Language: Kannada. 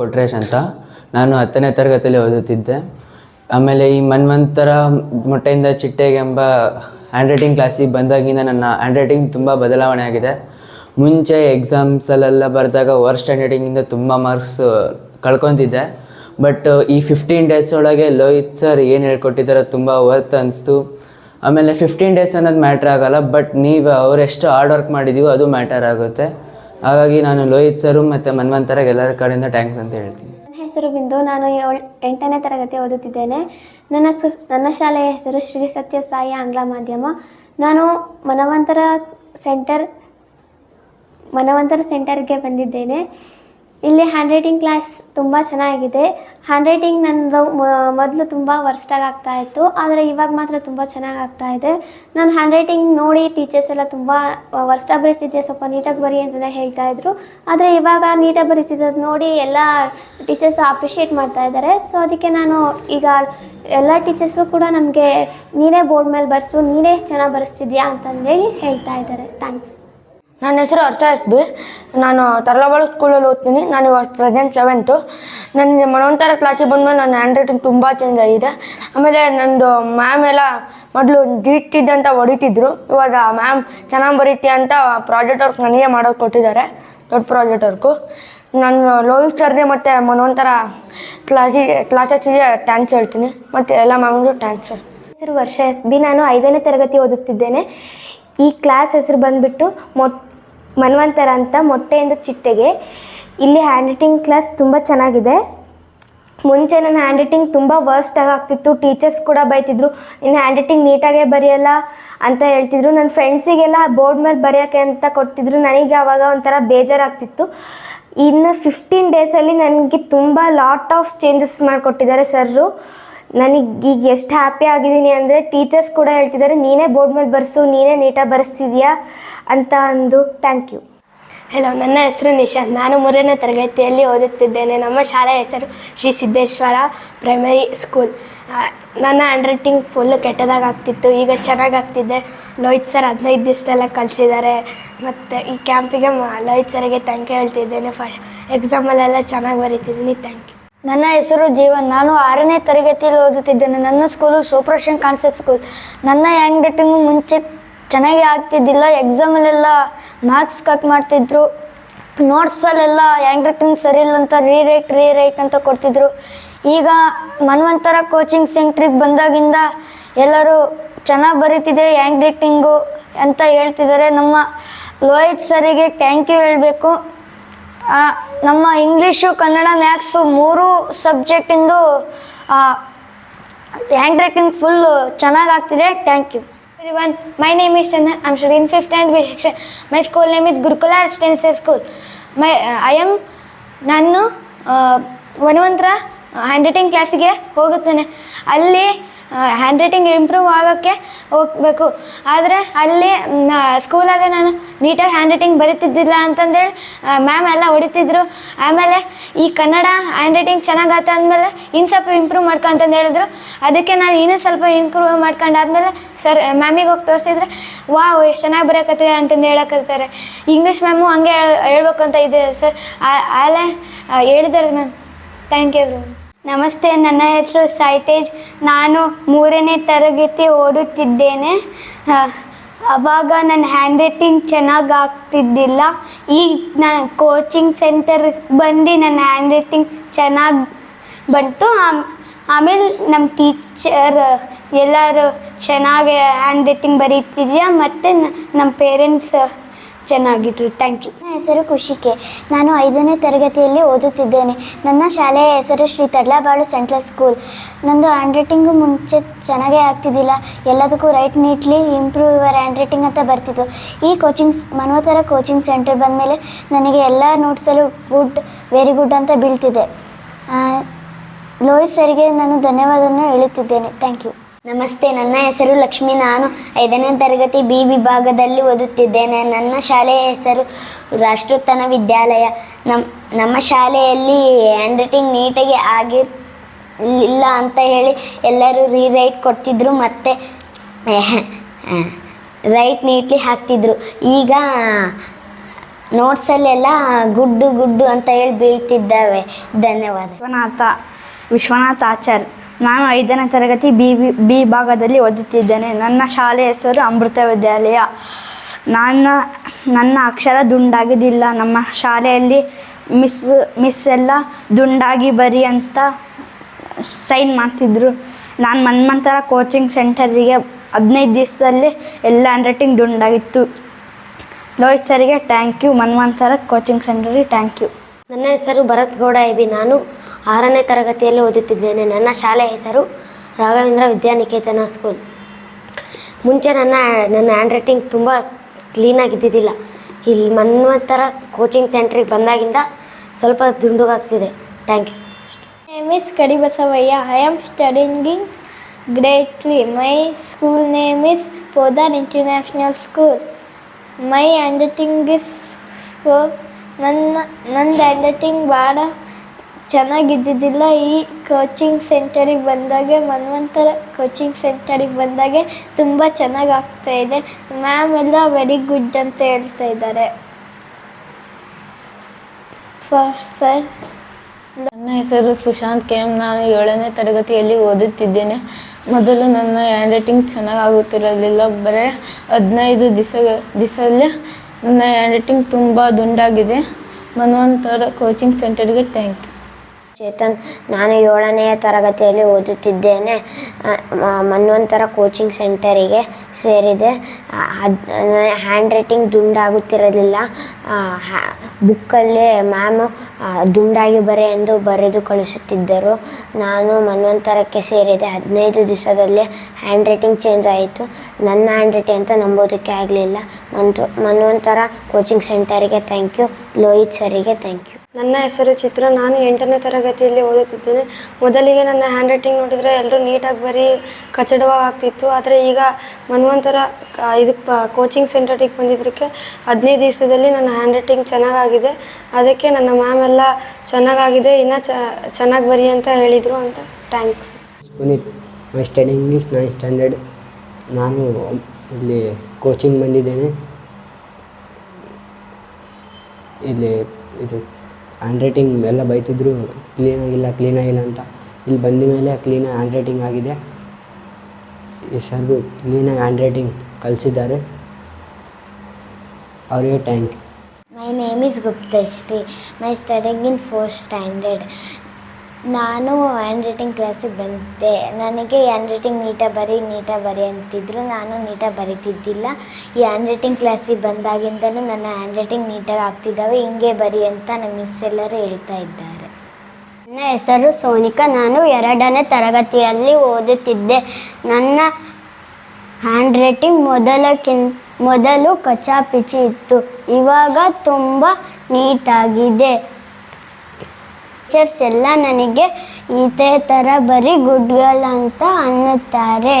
ಕೊಟ್ರೇಶ್ ಅಂತ. ನಾನು ಹತ್ತನೇ ತರಗತಿಯಲ್ಲಿ ಓದುತ್ತಿದ್ದೆ. ಆಮೇಲೆ ಈ ಮನ್ಮಂತರ ಮೊಟ್ಟೆಯಿಂದ ಚಿಟ್ಟೆಗೆ ಎಂಬ ಹ್ಯಾಂಡ್ ರೈಟಿಂಗ್ ಕ್ಲಾಸಿಗೆ ಬಂದಾಗಿಂದ ನನ್ನ ಹ್ಯಾಂಡ್ ರೈಟಿಂಗ್ ತುಂಬ ಬದಲಾವಣೆ ಆಗಿದೆ. ಮುಂಚೆ ಎಕ್ಸಾಮ್ಸಲ್ಲೆಲ್ಲ ಬರೆದಾಗ ವರ್ಸ್ಟ್ ಸ್ಟ್ಯಾಂಡರ್ಡಿಂಗಿಂದ ತುಂಬ ಮಾರ್ಕ್ಸ್ ಕಳ್ಕೊತಿದ್ದೆ. ಬಟ್ ಈ ಫಿಫ್ಟೀನ್ ಡೇಸ್ ಒಳಗೆ ಲೋಹಿತ್ ಸರ್ ಏನು ಹೇಳ್ಕೊಟ್ಟಿದ್ದಾರೋ ತುಂಬ ವರ್ತ್ ಅನಿಸ್ತು. ಆಮೇಲೆ ಫಿಫ್ಟೀನ್ ಡೇಸ್ ಅನ್ನೋದು ಮ್ಯಾಟ್ರ್ ಆಗೋಲ್ಲ ಬಟ್ ನೀವು ಅವರೆಷ್ಟು ಹಾರ್ಡ್ ವರ್ಕ್ ಮಾಡಿದೀವೋ ಅದು ಮ್ಯಾಟರ್ ಆಗುತ್ತೆ. ಹಾಗಾಗಿ ನಾನು ಲೋಹಿತ್ ಸರು ಮತ್ತು ಮನ್ವಂತರಾಗ ಎಲ್ಲರ ಕಡೆಯಿಂದ ಟ್ಯಾಂಕ್ಸ್ ಅಂತ ಹೇಳ್ತೀನಿ. ನನ್ನ ಹೆಸರು ಬಿಂದು, ನಾನು ಎಂಟನೇ ತರಗತಿ ಓದುತ್ತಿದ್ದೇನೆ. ನನ್ನ ಸು, ನನ್ನ ಶಾಲೆಯ ಹೆಸರು ಶ್ರೀ ಸತ್ಯ ಸಾಯಿ ಆಂಗ್ಲ ಮಾಧ್ಯಮ. ನಾನು ಮನವಂತರ ಸೆಂಟರ್ ಮನವಂತರ ಸೆಂಟರ್ಗೆ ಬಂದಿದ್ದೇನೆ. ಇಲ್ಲಿ ಹ್ಯಾಂಡ್ ರೈಟಿಂಗ್ ಕ್ಲಾಸ್ ತುಂಬ ಚೆನ್ನಾಗಿದೆ. ಹ್ಯಾಂಡ್ ರೈಟಿಂಗ್ ನನ್ನದು ಮೊದಲು ತುಂಬ ವರ್ಸ್ಟಾಗಿ ಆಗ್ತಾ ಇತ್ತು, ಆದರೆ ಇವಾಗ ಮಾತ್ರ ತುಂಬ ಚೆನ್ನಾಗಿ ಆಗ್ತಾ ಇದೆ. ನಾನು ಹ್ಯಾಂಡ್ ರೈಟಿಂಗ್ ನೋಡಿ ಟೀಚರ್ಸ್ ಎಲ್ಲ ತುಂಬ ವರ್ಸ್ಟಾಗಿ ಬರೀತಿದ್ದೆ ಸ್ವಲ್ಪ ನೀಟಾಗಿ ಬರಿ ಹೇಳ್ತಾ ಇದ್ರು. ಆದರೆ ಇವಾಗ ನೀಟಾಗಿ ಬರೀತಿರೋದು ನೋಡಿ ಎಲ್ಲ ಟೀಚರ್ಸ್ ಅಪ್ರಿಷಿಯೇಟ್ ಮಾಡ್ತಾ ಇದ್ದಾರೆ ಸೊ ಅದಕ್ಕೆ ನಾನು ಈಗ ಎಲ್ಲ ಟೀಚರ್ಸು ಕೂಡ ನಮಗೆ ನೀನೇ ಬೋರ್ಡ್ ಮೇಲೆ ಬರೆಸು, ನೀನೇ ಚೆನ್ನಾಗಿ ಬರೆಸ್ತಿದ್ಯಾ ಅಂತಂದೇಳಿ ಹೇಳ್ತಾ ಇದ್ದಾರೆ ಥ್ಯಾಂಕ್ಸ್ ನನ್ನ ಹೆಸರು ಅರ್ಥ ಎಸ್ ಬಿ. ನಾನು ತರಳಬಾಳು ಸ್ಕೂಲಲ್ಲಿ ಓದ್ತೀನಿ. ನಾನು ಇವಾಗ ಪ್ರೆಸೆಂಟ್ ಸೆವೆಂತು ನನ್ನ ಮನೋಂತರ ಕ್ಲಾಸಿಗೆ ಬಂದಮೇಲೆ ನನ್ನ ಹ್ಯಾಂಡ್ ರೈಟಿಂಗ್ ತುಂಬ ಚೇಂಜ್ ಆಗಿದೆ. ಆಮೇಲೆ ನಂದು ಮ್ಯಾಮ್ ಎಲ್ಲ ಮೊದಲು ಅಂತ ಹೊಡಿತಿದ್ರು. ಇವಾಗ ಮ್ಯಾಮ್ ಚೆನ್ನಾಗಿ ಬರೀತೀಯ ಅಂತ ಪ್ರಾಜೆಕ್ಟ್ ವರ್ಕ್ ನನಗೆ ಮಾಡೋಕೆ ಕೊಟ್ಟಿದ್ದಾರೆ. ದೊಡ್ಡ ಪ್ರಾಜೆಕ್ಟ್ ವರ್ಕು ನಾನು ಲೋಹಿತ್ ಸರ್ಗೆ ಮತ್ತು ಮನೋಂತರ ಕ್ಲಾಸಿಗೆ ಕ್ಲಾಸಸ್ಸಿಗೆ ಟ್ಯಾಂಕ್ಸ್ ಹೇಳ್ತೀನಿ. ಮತ್ತು ಎಲ್ಲ ಮ್ಯಾಮ್ಗೂ ಟ್ಯಾಂಕ್ಸ್ ಸರ್ ಹೆಸರು ವರ್ಷ ಎಸ್ ಬಿ. ನಾನು ಐದನೇ ತರಗತಿ ಓದುತ್ತಿದ್ದೇನೆ. ಈ ಕ್ಲಾಸ್ ಹೆಸರು ಬಂದುಬಿಟ್ಟು ಮೊಟ್ ಮನ್ವಂತರ ಅಂತ ಮೊಟ್ಟೆಯಿಂದ ಚಿಟ್ಟೆಗೆ. ಇಲ್ಲಿ ಹ್ಯಾಂಡ್ ರೈಟಿಂಗ್ ಕ್ಲಾಸ್ ತುಂಬ ಚೆನ್ನಾಗಿದೆ. ಮುಂಚೆ ನನ್ನ ಹ್ಯಾಂಡ್ ರೈಟಿಂಗ್ ತುಂಬ ವರ್ಸ್ಟಾಗಿ ಆಗ್ತಿತ್ತು. ಟೀಚರ್ಸ್ ಕೂಡ ಬೈತಿದ್ರು ಇನ್ನು ಹ್ಯಾಂಡ್ ರೈಟಿಂಗ್ ನೀಟಾಗೇ ಬರೆಯಲ್ಲ ಅಂತ ಹೇಳ್ತಿದ್ರು. ನನ್ನ ಫ್ರೆಂಡ್ಸಿಗೆಲ್ಲ ಬೋರ್ಡ್ ಮೇಲೆ ಬರೆಯೋಕ್ಕೆ ಅಂತ ಕೊಡ್ತಿದ್ರು. ನನಗೆ ಆವಾಗ ಒಂಥರ ಬೇಜಾರಾಗ್ತಿತ್ತು. ಇನ್ನು ಫಿಫ್ಟೀನ್ ಡೇಸಲ್ಲಿ ನನಗೆ ತುಂಬ ಲಾಟ್ ಆಫ್ ಚೇಂಜಸ್ ಮಾಡಿಕೊಟ್ಟಿದ್ದಾರೆ ಸರ್ರು. ನನಗೆ ಈಗ ಎಷ್ಟು ಹ್ಯಾಪಿ ಆಗಿದ್ದೀನಿ ಅಂದರೆ ಟೀಚರ್ಸ್ ಕೂಡ ಹೇಳ್ತಿದ್ದಾರೆ, ನೀನೇ ಬೋರ್ಡ್ ಮೇಲೆ ಬರೆಸು, ನೀನೇ ನೀಟಾಗಿ ಬರೆಸ್ತಿದ್ಯಾ ಅಂತ ಅಂದು. ಥ್ಯಾಂಕ್ ಯು ಹಲೋ ನನ್ನ ಹೆಸರು ನಿಶಾಂತ್. ನಾನು ಮೂರನೇ ತರಗತಿಯಲ್ಲಿ ಓದುತ್ತಿದ್ದೇನೆ. ನಮ್ಮ ಶಾಲೆಯ ಹೆಸರು ಶ್ರೀ ಸಿದ್ದೇಶ್ವರ ಪ್ರೈಮರಿ ಸ್ಕೂಲ್ ನನ್ನ ಹ್ಯಾಂಡ್ ರೈಟಿಂಗ್ ಫುಲ್ಲು ಈಗ ಚೆನ್ನಾಗಿ ಆಗ್ತಿದೆ. ಲೋಹಿತ್ ಸರ್ ಹದಿನೈದು ದಿವಸದೆಲ್ಲ ಕಲಿಸಿದ್ದಾರೆ ಮತ್ತು ಈ ಕ್ಯಾಂಪಿಗೆ ಲೋಹಿತ್ ಸರ್ಗೆ ಥ್ಯಾಂಕ್ ಯು ಹೇಳ್ತಿದ್ದೇನೆ. ಫ ಎಕ್ಸಾಮಲ್ಲೆಲ್ಲ ಚೆನ್ನಾಗಿ ಬರೀತಿದ್ದೀನಿ. ಥ್ಯಾಂಕ್ ಯು ನನ್ನ ಹೆಸರು ಜೀವನ್. ನಾನು ಆರನೇ ತರಗತಿಯಲ್ಲಿ ಓದುತ್ತಿದ್ದೇನೆ. ನನ್ನ ಸ್ಕೂಲು ಸೂಪರ್ಷನ್ ಕಾನ್ಸೆಪ್ಟ್ ಸ್ಕೂಲ್ ನನ್ನ ಹ್ಯಾಂಡ್ ರೈಟಿಂಗು ಮುಂಚೆ ಚೆನ್ನಾಗಿ ಆಗ್ತಿದ್ದಿಲ್ಲ. ಎಕ್ಸಾಮಲ್ಲೆಲ್ಲ ಮಾರ್ಕ್ಸ್ ಕಟ್ ಮಾಡ್ತಿದ್ರು. ನೋಟ್ಸಲ್ಲೆಲ್ಲ ಹ್ಯಾಂಡ್ ರೈಟಿಂಗ್ ಸರಿ ಇಲ್ಲ ಅಂತ ರೀರೈಟ್ ರೀರೈಟ್ ಅಂತ ಕೊಡ್ತಿದ್ರು. ಈಗ ಮನ್ವಂತರ ಕೋಚಿಂಗ್ ಸೆಂಟ್ರಿಗೆ ಬಂದಾಗಿಂದ ಎಲ್ಲರೂ ಚೆನ್ನಾಗಿ ಬರೀತಿದೆ ಹ್ಯಾಂಡ್ ರೈಟಿಂಗು ಅಂತ ಹೇಳ್ತಿದ್ದಾರೆ. ನಮ್ಮ ಲೋಹಿತ್ ಸರಿಗೆ ಥ್ಯಾಂಕ್ ಯು ಹೇಳಬೇಕು. ನಮ್ಮ ಇಂಗ್ಲೀಷು ಕನ್ನಡ, ಮ್ಯಾಥ್ಸು ಮೂರು ಸಬ್ಜೆಕ್ಟಿಂದು handwriting full ಚೆನ್ನಾಗಾಗ್ತಿದೆ. Thank you one my name is Chandan I'm study in fifth and B my school name is Gurukula residential school my I am ನಾನು ಒನ್ ಒಂದರ ಹ್ಯಾಂಡ್ ರೈಟಿಂಗ್ ಕ್ಲಾಸಿಗೆ ಹೋಗುತ್ತೇನೆ. ಅಲ್ಲಿ ಹ್ಯಾಂಡ್ ರೈಟಿಂಗ್ ಇಂಪ್ರೂವ್ ಆಗೋಕ್ಕೆ ಹೋಗಬೇಕು. ಆದರೆ ಅಲ್ಲಿ ಸ್ಕೂಲಾಗೆ ನಾನು ನೀಟಾಗಿ ಹ್ಯಾಂಡ್ ರೈಟಿಂಗ್ ಬರೀತಿದ್ದಿಲ್ಲ ಅಂತಂದೇಳಿ ಮ್ಯಾಮ್ ಎಲ್ಲ ಹೊಡಿತಿದ್ರು. ಆಮೇಲೆ ಈ ಕನ್ನಡ ಹ್ಯಾಂಡ್ ರೈಟಿಂಗ್ ಚೆನ್ನಾಗತ್ತೆ ಅಂದಮೇಲೆ ಇನ್ನು ಸ್ವಲ್ಪ ಇಂಪ್ರೂವ್ ಮಾಡ್ಕೊ ಅಂತಂದು ಹೇಳಿದ್ರು. ಅದಕ್ಕೆ ನಾನು ಇನ್ನೂ ಸ್ವಲ್ಪ ಇಂಪ್ರೂವ್ ಮಾಡ್ಕೊಂಡಾದ್ಮೇಲೆ ಸರ್ ಮ್ಯಾಮಿಗೆ ಹೋಗಿ ತೋರಿಸಿದ್ರೆ ವಾ ಎಷ್ಟು ಚೆನ್ನಾಗಿ ಬರೋಕತ್ತಿದೆ ಅಂತಂದು ಹೇಳಕತ್ತಾರೆ. ಇಂಗ್ಲೀಷ್ ಮ್ಯಾಮು ಹಂಗೆ ಹೇಳ್- ಹೇಳ್ಬೇಕು ಅಂತ ಇದೆ ಸರ್. ಆಲೆ ಹೇಳಿದ್ದಾರೆ ಮ್ಯಾಮ್ ಥ್ಯಾಂಕ್ ಯು ನಮಸ್ತೆ ನನ್ನ ಹೆಸರು ಸೈತೇಜ್. ನಾನು ಮೂರನೇ ತರಗತಿ ಓದುತ್ತಿದ್ದೇನೆ. ಆ, ಅವಾಗ ನನ್ನ ಹ್ಯಾಂಡ್ ರೈಟಿಂಗ್ ಚೆನ್ನಾಗಿ ಆಗ್ತಿದ್ದಿಲ್ಲ ಈಗ ನಾನು ಕೋಚಿಂಗ್ ಸೆಂಟರ್ ಬಂದು ನನ್ನ ಹ್ಯಾಂಡ್ ರೈಟಿಂಗ್ ಚೆನ್ನಾಗಿ ಬಂತು. ಆಮ್- ಆಮೇಲೆ ನಮ್ಮ ಟೀಚರ್ ಎಲ್ಲರೂ ಚೆನ್ನಾಗಿ ಹ್ಯಾಂಡ್ ರೈಟಿಂಗ್ ಬರೀತಿದ್ಯಾ ಮತ್ತು ನಮ್ಮ ಪೇರೆಂಟ್ಸ್ ಚೆನ್ನಾಗಿದ್ರು. ಥ್ಯಾಂಕ್ ಯು ನನ್ನ ಹೆಸರು ಖುಷಿಕೆ ನಾನು ಐದನೇ ತರಗತಿಯಲ್ಲಿ ಓದುತ್ತಿದ್ದೇನೆ. ನನ್ನ ಶಾಲೆಯ ಹೆಸರು ಶ್ರೀ ತಡ್ಲಾಬಾಳು ಸೆಂಟ್ರಲ್ ಸ್ಕೂಲ್. ನಂದು ಹ್ಯಾಂಡ್ ರೈಟಿಂಗು ಮುಂಚೆ ಚೆನ್ನಾಗೇ ಆಗ್ತಿದ್ದಿಲ್ಲ. ಎಲ್ಲದಕ್ಕೂ right neatly improve your handwriting ಅಂತ ಬರ್ತಿತ್ತು. ಈ ಕೋಚಿಂಗ್ ಮನ್ವತರ ಕೋಚಿಂಗ್ ಸೆಂಟರ್ ಬಂದಮೇಲೆ ನನಗೆ ಎಲ್ಲ ನೋಟ್ಸಲ್ಲೂ ಗುಡ್ ವೆರಿ ಗುಡ್ ಅಂತ ಬೀಳ್ತಿದೆ. ಲೋಹಿತ್ ಸರಿಗೆ ನಾನು ಧನ್ಯವಾದವನ್ನು ಹೇಳುತ್ತಿದ್ದೇನೆ. ಥ್ಯಾಂಕ್ ಯು ನಮಸ್ತೆ, ನನ್ನ ಹೆಸರು ಲಕ್ಷ್ಮಿ. ನಾನು ಐದನೇ ತರಗತಿ ಬಿ ವಿಭಾಗದಲ್ಲಿ ಓದುತ್ತಿದ್ದೇನೆ. ನನ್ನ ಶಾಲೆಯ ಹೆಸರು ರಾಷ್ಟ್ರೋತ್ತನ ವಿದ್ಯಾಲಯ. ನಮ್ಮ ನಮ್ಮ ಶಾಲೆಯಲ್ಲಿ ಹ್ಯಾಂಡ್ ರೈಟಿಂಗ್ ನೀಟಾಗಿ ಆಗಿಲ್ಲ ಅಂತ ಹೇಳಿ ಎಲ್ಲರೂ ರೀರೈಟ್ ಕೊಡ್ತಿದ್ರು, ಮತ್ತು ರೈಟ್ ನೀಟ್ಲಿ ಹಾಕ್ತಿದ್ರು. ಈಗ ನೋಟ್ಸಲ್ಲೆಲ್ಲ ಗುಡ್ಡು ಗುಡ್ಡು ಅಂತ ಹೇಳಿ ಬೀಳ್ತಿದ್ದಾವೆ. ಧನ್ಯವಾದ. ವಿಶ್ವನಾಥ, ವಿಶ್ವನಾಥ್ ಆಚಾರ್. ನಾನು ಐದನೇ ತರಗತಿ ಬಿ ಬಿ ಭಾಗದಲ್ಲಿ ಓದುತ್ತಿದ್ದೇನೆ. ನನ್ನ ಶಾಲೆ ಹೆಸರು ಅಮೃತ ವಿದ್ಯಾಲಯ. ನನ್ನ ನನ್ನ ಅಕ್ಷರ ದುಂಡಾಗಿದ್ದಿಲ್ಲ. ನಮ್ಮ ಶಾಲೆಯಲ್ಲಿ ಮಿಸ್ ಮಿಸ್ ಎಲ್ಲ ದುಂಡಾಗಿ ಬರಿ ಅಂತ ಸೈನ್ ಮಾಡ್ತಿದ್ರು. ನಾನು ಮನ್ಮಂತರ ಕೋಚಿಂಗ್ ಸೆಂಟರಿಗೆ ಹದಿನೈದು ದಿವಸದಲ್ಲಿ ಎಲ್ಲ ಹ್ಯಾಂಡ್ ರೈಟಿಂಗ್ ದುಂಡಾಗಿತ್ತು. ಲೋಹಿತ್ ಸರ್ಗೆ ಥ್ಯಾಂಕ್ ಯು ಮನ್ಮಂತರ ಕೋಚಿಂಗ್ ಸೆಂಟರಿಗೆ ಥ್ಯಾಂಕ್ ಯು ನನ್ನ ಹೆಸರು ಭರತ್ ಗೌಡ ಎಬಿ ನಾನು ಆರನೇ ತರಗತಿಯಲ್ಲಿ ಓದುತ್ತಿದ್ದೇನೆ. ನನ್ನ ಶಾಲೆಯ ಹೆಸರು ರಾಘವೇಂದ್ರ ವಿದ್ಯಾನಿಕೇತನ ಸ್ಕೂಲ್. ಮುಂಚೆ ನನ್ನ ನನ್ನ ಹ್ಯಾಂಡ್ ರೈಟಿಂಗ್ ತುಂಬ ಕ್ಲೀನಾಗಿದ್ದಿದ್ದಿಲ್ಲ ಇಲ್ಲಿ ಮನ್ವಂತರ ಕೋಚಿಂಗ್ ಸೆಂಟ್ರಿಗೆ ಬಂದಾಗಿಂದ ಸ್ವಲ್ಪ ದುಂಡುಗಾಗ್ತಿದೆ. Thank you name is Kadibasavayya I am studying in greatly my school name is Podar international school my handwriting is school ನನ್ನ ನಂದು ಹ್ಯಾಂಡ್ರೈಟಿಂಗ್ ಭಾಳ ಚೆನ್ನಾಗಿದ್ದಿದ್ದಿಲ್ಲ. ಈ ಕೋಚಿಂಗ್ ಸೆಂಟರಿಗೆ ಬಂದಾಗೆ, ಮನ್ವಂತರ ಕೋಚಿಂಗ್ ಸೆಂಟರಿಗೆ ಬಂದಾಗೆ ತುಂಬ ಚೆನ್ನಾಗಿ ಆಗ್ತಾ ಇದೆ. ಮ್ಯಾಮ್ ಎಲ್ಲ ವೆರಿ ಗುಡ್ ಅಂತ ಹೇಳ್ತಾ ಇದ್ದಾರೆ. ಸರ್ ನನ್ನ ಹೆಸರು ಸುಶಾಂತ್ ಕೆ ಎಂ. ನಾನು ಏಳನೇ ತರಗತಿಯಲ್ಲಿ ಓದುತ್ತಿದ್ದೇನೆ. ಮೊದಲು ನನ್ನ ಹ್ಯಾಂಡ್ ರೈಟಿಂಗ್ ಚೆನ್ನಾಗಿ ಆಗುತ್ತಿರಲಿಲ್ಲ ಬರೀ ಹದಿನೈದು ದಿವಸ ದಿವಸಲ್ಲೇ ನನ್ನ ಹ್ಯಾಂಡ್ ರೈಟಿಂಗ್ ತುಂಬ ದುಂಡಾಗಿದೆ. ಮನ್ವಂತರ ಕೋಚಿಂಗ್ ಸೆಂಟರ್ಗೆ ಥ್ಯಾಂಕ್ ಯು ಚೇತನ್, ನಾನು ಏಳನೆಯ ತರಗತಿಯಲ್ಲಿ ಓದುತ್ತಿದ್ದೇನೆ. ಮನ್ವಂತರ ಕೋಚಿಂಗ್ ಸೆಂಟರಿಗೆ ಸೇರಿದೆ. ಹ್ಯಾಂಡ್ ರೈಟಿಂಗ್ ದುಂಡಾಗುತ್ತಿರಲಿಲ್ಲ. ಬುಕ್ಕಲ್ಲಿ ಮ್ಯಾಮು ದುಂಡಾಗಿ ಬರೆ ಎಂದು ಬರೆದು ಕಳಿಸುತ್ತಿದ್ದರು. ನಾನು ಮನ್ವಂತರಕ್ಕೆ ಸೇರಿದೆ. ಹದಿನೈದು ದಿವಸದಲ್ಲಿ ಹ್ಯಾಂಡ್ ರೈಟಿಂಗ್ ಚೇಂಜ್ ಆಯಿತು. ನನ್ನ ಹ್ಯಾಂಡ್ ರೈಟಿಂಗ್ ಅಂತ ನಂಬೋದಕ್ಕೆ ಆಗಲಿಲ್ಲ. ಮನ್ವಂತರ ಕೋಚಿಂಗ್ ಸೆಂಟರಿಗೆ ಥ್ಯಾಂಕ್ ಯು. ಲೋಹಿತ್ ಸರಿಗೆ ಥ್ಯಾಂಕ್ ಯು. ನನ್ನ ಹೆಸರು ಚಿತ್ರ. ನಾನು ಎಂಟನೇ ತರಗತಿಯಲ್ಲಿ ಓದುತ್ತಿದ್ದೇನೆ. ಮೊದಲಿಗೆ ನನ್ನ ಹ್ಯಾಂಡ್ ರೈಟಿಂಗ್ ನೋಡಿದರೆ ಎಲ್ಲರೂ ನೀಟಾಗಿ ಬರೀ ಕಚಡವಾಗಿ ಆಗ್ತಿತ್ತು. ಆದರೆ ಈಗ ಮನ್ವಂತರ ಇದಕ್ಕೆ ಕೋಚಿಂಗ್ ಸೆಂಟರಿಗೆ ಬಂದಿದ್ದಕ್ಕೆ ಹದಿನೈದು ದಿವಸದಲ್ಲಿ ನನ್ನ ಹ್ಯಾಂಡ್ ರೈಟಿಂಗ್ ಚೆನ್ನಾಗಾಗಿದೆ. ಅದಕ್ಕೆ ನನ್ನ ಮ್ಯಾಮ್ ಎಲ್ಲ ಚೆನ್ನಾಗಾಗಿದೆ. ಇನ್ನೂ ಚೆನ್ನಾಗಿ ಬರಿ ಅಂತ ಹೇಳಿದರು ಅಂತ thanks Puneeth my studying is nine standard ನಾನು ಇಲ್ಲಿ ಕೋಚಿಂಗ್ ಬಂದಿದ್ದೇನೆ. ಇಲ್ಲಿ, ಇದು ಹ್ಯಾಂಡ್ ರೈಟಿಂಗ್ ಎಲ್ಲ ಬೈತಿದ್ರು ಕ್ಲೀನಾಗಿಲ್ಲ ಕ್ಲೀನಾಗಿಲ್ಲ ಅಂತ. ಇಲ್ಲಿ ಬಂದ ಮೇಲೆ ಕ್ಲೀನಾಗಿ ಹ್ಯಾಂಡ್ ರೈಟಿಂಗ್ ಆಗಿದೆ. ಈ ಸರ್ಗು ಕ್ಲೀನಾಗಿ ಹ್ಯಾಂಡ್ ರೈಟಿಂಗ್ ಕಲಿಸಿದ್ದಾರೆ. ಅವರಿಗೆ thank you my name is Guptashree my studying in fourth standard ನಾನು ಹ್ಯಾಂಡ್ ರೈಟಿಂಗ್ ಕ್ಲಾಸಿಗೆ ಬಂದೆ. ನನಗೆ ಹ್ಯಾಂಡ್ ರೈಟಿಂಗ್ ನೀಟಾಗಿ ಬರಿ ನೀಟಾಗಿ ಬರಿ ಅಂತಿದ್ರು. ನಾನು ನೀಟಾಗಿ ಬರಿತಿದ್ದಿಲ್ಲ. ಈ ಹ್ಯಾಂಡ್ ರೈಟಿಂಗ್ ಕ್ಲಾಸಿಗೆ ಬಂದಾಗಿಂದನೂ ನನ್ನ ಹ್ಯಾಂಡ್ ರೈಟಿಂಗ್ ನೀಟಾಗಿ ಆಗ್ತಿದ್ದಾವೆ ಹಿಂಗೆ ಬರಿ ಅಂತ ನಮ್ಮ ಮಿಸ್ ಎಲ್ಲರೂ ಹೇಳ್ತಾ ಇದ್ದಾರೆ. ನನ್ನ ಹೆಸರು ಸೋನಿಕಾ. ನಾನು ಎರಡನೇ ತರಗತಿಯಲ್ಲಿ ಓದುತ್ತಿದ್ದೆ. ನನ್ನ ಹ್ಯಾಂಡ್ ರೈಟಿಂಗ್ ಮೊದಲಕ್ಕಿಂತ ಮೊದಲು ಕಚಾಪಿಚಿ ಇತ್ತು. ಇವಾಗ ತುಂಬ ನೀಟಾಗಿದೆ. ಟೀಚರ್ಸ್ ಎಲ್ಲ ನನಗೆ ಇದೇ ಥರ ಬರೀ ಗುಡ್ ಗರ್ಲ್ ಅಂತ ಅನ್ನುತ್ತಾರೆ.